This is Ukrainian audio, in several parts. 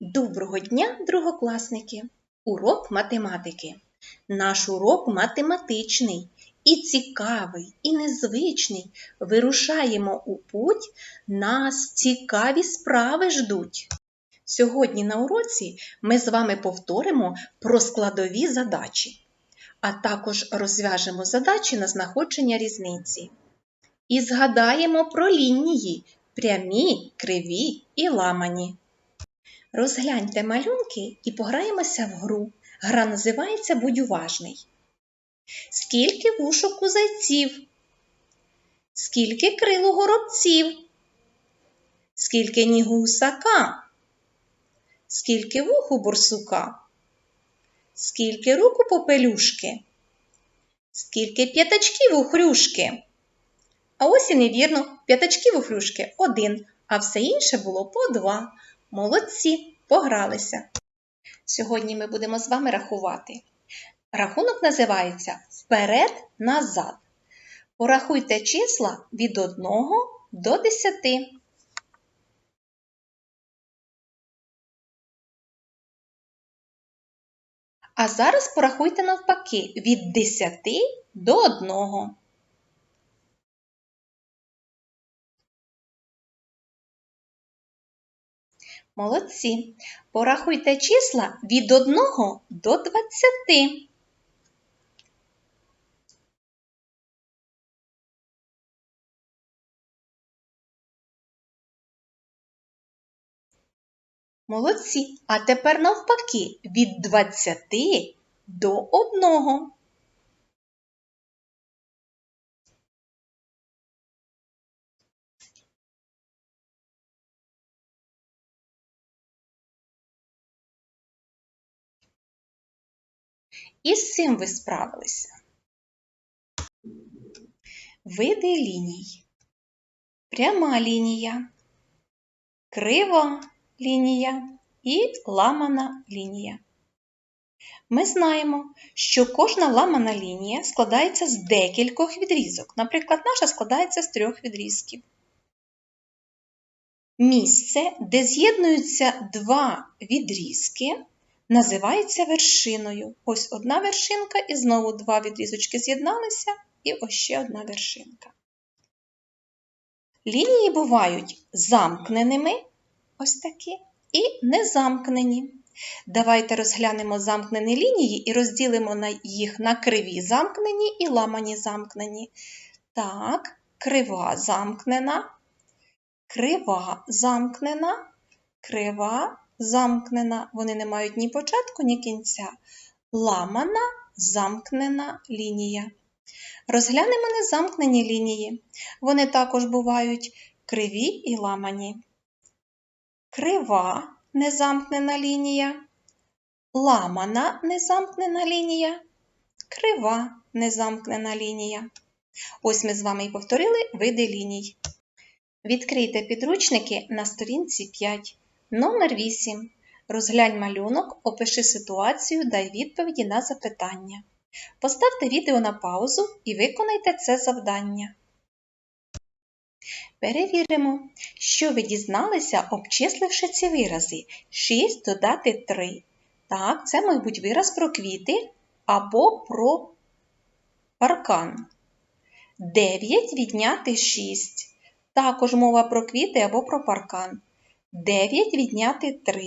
Доброго дня, другокласники! Урок математики. Наш урок математичний і цікавий, і незвичний. Вирушаємо у путь, нас цікаві справи ждуть. Сьогодні на уроці ми з вами повторимо про складові задачі, а також розв'яжемо задачі на знаходження різниці. І згадаємо про лінії прямі, криві і ламані. Розгляньте малюнки і пограємося в гру. Гра називається Будь уважний. Скільки вушок у зайців? Скільки крил у горобців? Скільки ніг у гусака? Скільки вух у борсука? Скільки рук у попелюшки? Скільки п'ятачків у хрюшки? А ось і невірно, п'ятачків у хрюшки один, а все інше було по два. Молодці, погралися. Сьогодні ми будемо з вами рахувати. Рахунок називається Вперед-назад. Порахуйте числа від 1 до 10. А зараз порахуйте навпаки від 10 до 1. Молодці. Порахуйте числа від 1 до 20. Молодці. А тепер навпаки від 20 до 1. І з цим ви справилися. Види ліній. Пряма лінія, крива лінія і ламана лінія. Ми знаємо, що кожна ламана лінія складається з декількох відрізок. Наприклад, наша складається з трьох відрізків. Місце, де з'єднуються два відрізки, називається вершиною. Ось одна вершинка, і знову два відрізочки з'єдналися, і ось ще одна вершинка. Лінії бувають замкненими, ось такі, і незамкнені. Давайте розглянемо замкнені лінії і розділимо їх на криві замкнені і ламані замкнені. Так, крива замкнена, крива замкнена, крива замкнена. Вони не мають ні початку, ні кінця. Ламана замкнена лінія. Розглянемо незамкнені лінії. Вони також бувають криві і ламані. Крива незамкнена лінія, ламана незамкнена лінія, крива незамкнена лінія. Ось ми з вами і повторили види ліній. Відкрийте підручники на сторінці 5. Номер 8. Розглянь малюнок, опиши ситуацію, дай відповіді на запитання. Поставте відео на паузу і виконайте це завдання. Перевіримо, що ви дізналися, обчисливши ці вирази. 6 додати 3. Так, це, мабуть, вираз про квіти або про паркан. 9 відняти 6. Також мова про квіти або про паркан. 9 відняти 3.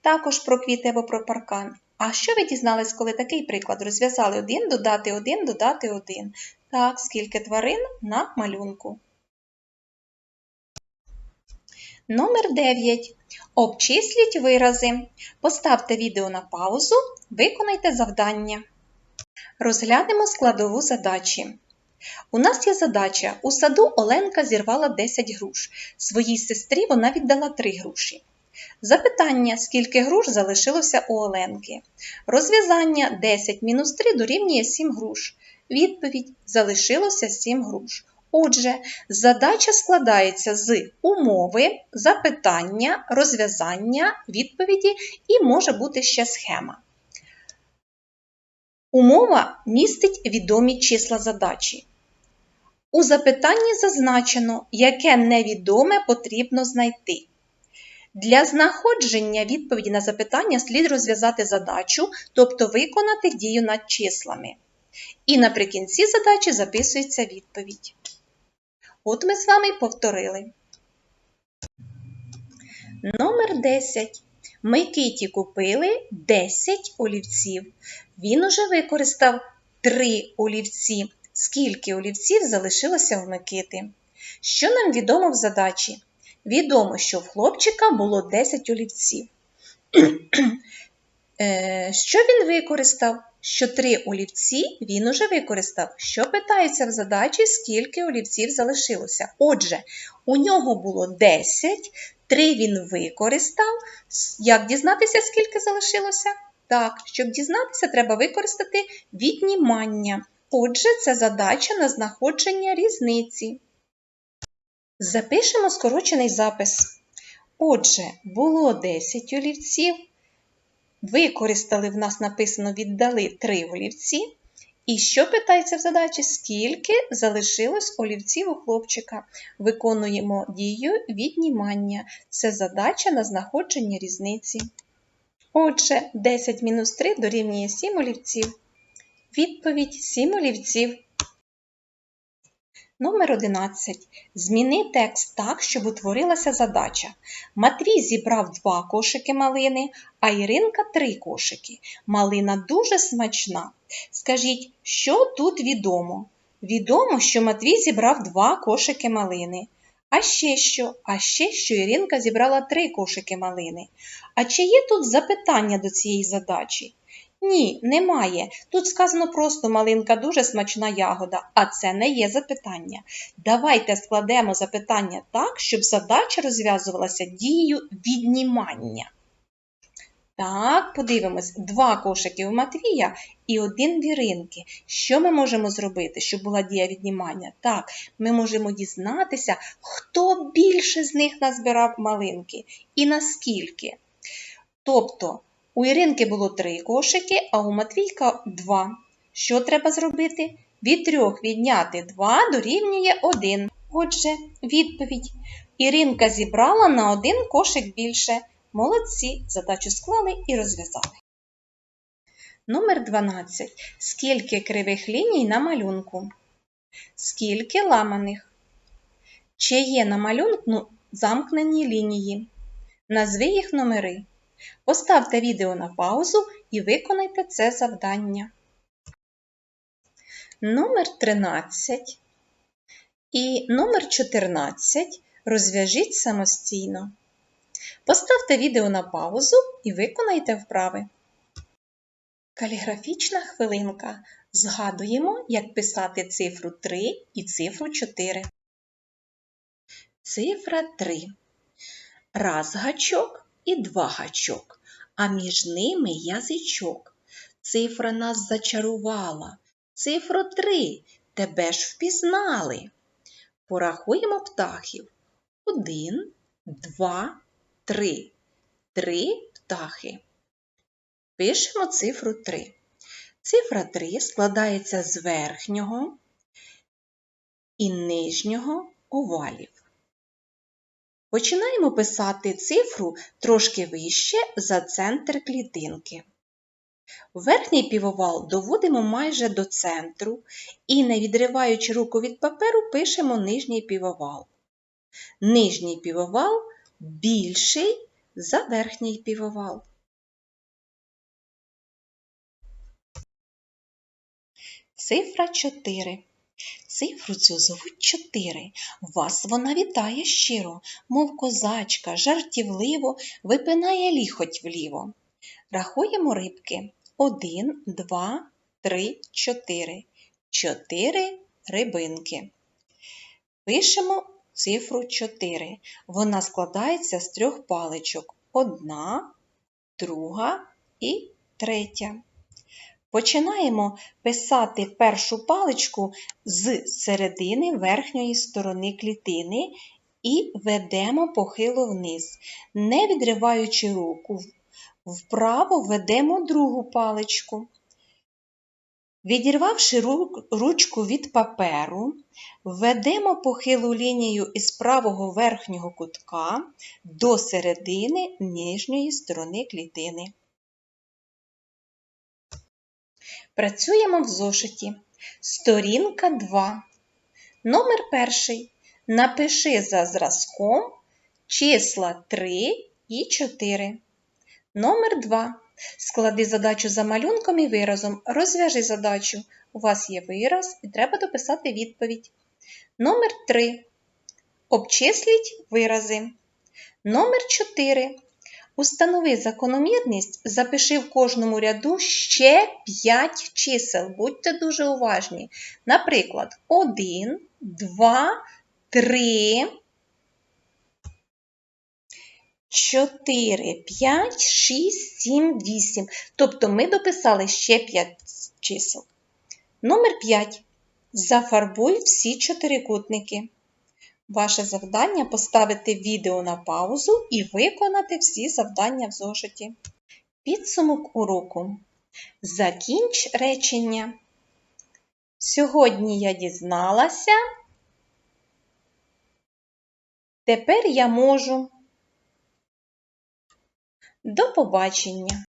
Також про квіти або про паркан. А що ви дізнались, коли такий приклад розв'язали 1, додати 1, додати 1? Так, скільки тварин на малюнку. Номер 9. Обчисліть вирази. Поставте відео на паузу, виконайте завдання. Розглянемо складову задачі. У нас є задача. У саду Оленка зірвала 10 груш. Своїй сестрі вона віддала 3 груші. Запитання, скільки груш залишилося у Оленки. Розв'язання 10 мінус 3 дорівнює 7 груш. Відповідь залишилося 7 груш. Отже, задача складається з умови, запитання, розв'язання, відповіді і може бути ще схема. Умова містить відомі числа задачі. У запитанні зазначено, яке невідоме потрібно знайти. Для знаходження відповіді на запитання слід розв'язати задачу, тобто виконати дію над числами. І наприкінці задачі записується відповідь. От ми з вами повторили. Номер 10. Микиті купили 10 олівців. Він уже використав 3 олівці. Скільки олівців залишилося в Микити? Що нам відомо в задачі? Відомо, що в хлопчика було 10 олівців. Е, Що він використав? Що 3 олівці він уже використав. Що питається в задачі, скільки олівців залишилося? Отже, у нього було 10, 3 він використав. Як дізнатися, скільки залишилося? Так, щоб дізнатися, треба використати віднімання. Отже, це задача на знаходження різниці. Запишемо скорочений запис. Отже, було 10 олівців. Використали в нас написано віддали 3 олівці. І що питається в задачі? Скільки залишилось олівців у хлопчика? Виконуємо дію віднімання. Це задача на знаходження різниці. Отже, 10 мінус 3 дорівнює 7 олівців. Відповідь 7 олівців. Номер 11. Зміни текст так, щоб утворилася задача. Матвій зібрав два кошики малини, а Іринка три кошики. Малина дуже смачна. Скажіть, що тут відомо? Відомо, що Матвій зібрав два кошики малини. А ще що? А ще що Іринка зібрала три кошики малини. А чи є тут запитання до цієї задачі? Ні, немає. Тут сказано просто малинка дуже смачна ягода, а це не є запитання. Давайте складемо запитання так, щоб задача розв'язувалася дією віднімання. Так, подивимось, два кошики у Матвія і один в Іринки. Що ми можемо зробити, щоб була дія віднімання? Так, ми можемо дізнатися, хто більше з них назбирав малинки і наскільки. Тобто, у Іринки було три кошики, а у Матвійка два. Що треба зробити? Від трьох відняти два дорівнює один. Отже, відповідь. Іринка зібрала на один кошик більше. Молодці, задачу склали і розв'язали. Номер 12. Скільки кривих ліній на малюнку? Скільки ламаних? Чи є на малюнку замкнені лінії? Назви їх номери. Поставте відео на паузу і виконайте це завдання. Номер 13 і номер 14 розв'яжіть самостійно. Поставте відео на паузу і виконайте вправи. Каліграфічна хвилинка. Згадуємо, як писати цифру 3 і цифру 4. Цифра 3. Раз гачок і два гачок, а між ними язичок. Цифра нас зачарувала. Цифро 3. Тебе ж впізнали. Порахуємо птахів. Один, два, три. Три птахи. Пишемо цифру 3. Цифра 3 складається з верхнього і нижнього овалів. Починаємо писати цифру трошки вище за центр клітинки. Верхній півовал доводимо майже до центру і, не відриваючи руку від паперу, пишемо нижній півовал. Нижній півовал більший за верхній півовал. Цифра 4. Цифру цю звуть 4. Вас вона вітає щиро, мов козачка, жартівливо випинає ліхоть вліво. Рахуємо рибки. 1, 2, 3, 4. 4 рибинки. Пишемо цифру 4. Вона складається з трьох паличок. Одна, друга і третя. Починаємо писати першу паличку з середини верхньої сторони клітини і ведемо похило вниз, не відриваючи руку. Вправо ведемо другу паличку. Відірвавши ручку від паперу, введемо похилу лінію із правого верхнього кутка до середини нижньої сторони клітини. Працюємо в зошиті. Сторінка 2. Номер перший. Напиши за зразком числа 3 і 4. Номер 2. Склади задачу за малюнком і виразом. Розв'яжи задачу. У вас є вираз і треба дописати відповідь. Номер 3. Обчисліть вирази. Номер 4. Установи закономірність, запиши в кожному ряду ще 5 чисел. Будьте дуже уважні. Наприклад, 1, 2, 3, 4, 5, 6, 7, 8. Тобто ми дописали ще 5 чисел. Номер 5. Зафарбуй всі чотирикутники. Ваше завдання поставити відео на паузу і виконати всі завдання в зошиті. Підсумок уроку. Закінч речення. Сьогодні я дізналася. Тепер я можу. До побачення!